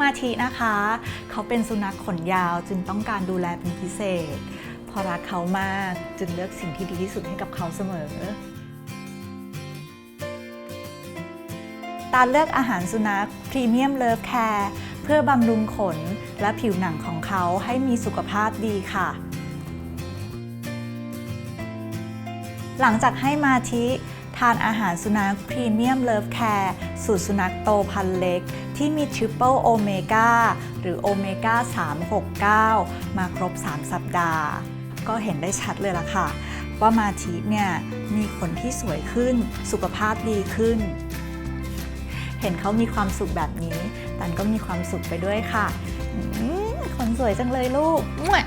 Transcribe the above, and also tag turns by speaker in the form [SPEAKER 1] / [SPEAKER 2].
[SPEAKER 1] มาทีนะคะ เขาเป็นสุนัขขนยาวจึงต้องการดูแลเป็นพิเศษเพราะรักเขามากจึงเลือกสิ่งที่ดีที่สุดให้กับเขาเสมอตาเลือกอาหารสุนัขพรีเมียมเลิฟแคร์เพื่อบำรุงขนและผิวหนังของเขาให้มีสุขภาพดีค่ะ หลังจากให้มาทิ ทานอาหารสุนัขพรีเมียมเลิฟแคร์สูตรสุนัขโตพันเล็ก ที่มีทริปเปิลโอเมก้าหรือโอเมก้า 369 มาครบ 3 สัปดาห์ ก็เห็นได้ชัดเลยล่ะค่ะ ว่ามาทิเนี่ยมีขนที่สวยขึ้นสุขภาพดีขึ้น เห็นเขามีความสุขแบบนี้ ตันก็มีความสุขไปด้วยค่ะอืมขนสวยจังเลยลูกมั่